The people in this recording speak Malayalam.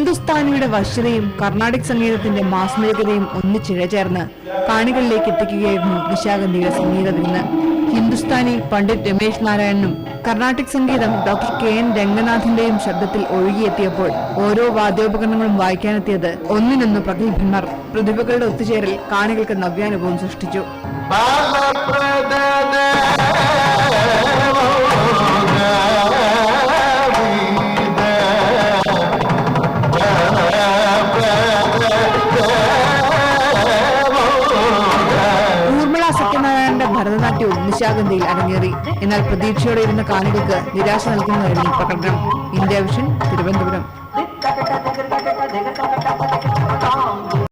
ഹിന്ദുസ്ഥാനിയുടെ വശ്യതയും കർണാടിക് സംഗീതത്തിന്റെ മാസ്മരികതയും ഒന്നിച്ചിഴചേർന്ന് കാണികളിലേക്ക് എത്തിക്കുകയായിരുന്നു നിശാഗന്ധിയുടെ സംഗീത വിരുന്ന്. ഹിന്ദുസ്ഥാനി പണ്ഡിറ്റ് രമേശ് നാരായണനും കർണാട്ടിക് സംഗീതം ഡോക്ടർ കെ എൻ രംഗനാഥിന്റെയും ശബ്ദത്തിൽ ഒഴുകിയെത്തിയപ്പോൾ ഓരോ വാദ്യോപകരണങ്ങളും വായിക്കാനെത്തിയത് ഒന്നിനൊന്ന് പ്രഗത്ഭന്മാർ പ്രതിഭകളുടെ ഒത്തുചേരൽ കാണികൾക്ക് നവ്യാനുഭവം സൃഷ്ടിച്ചു. സത്യനാരായണന്റെ ഭരതനാട്യവും നിശാഗന്ധിയിൽ അരങ്ങേറി. എന്നാൽ പ്രതീക്ഷയോടെ ഇരുന്ന കാണികൾക്ക് നിരാശ നൽകുന്നതായിരുന്നു പ്രകടനം. India Vision Thiruvananthapuram.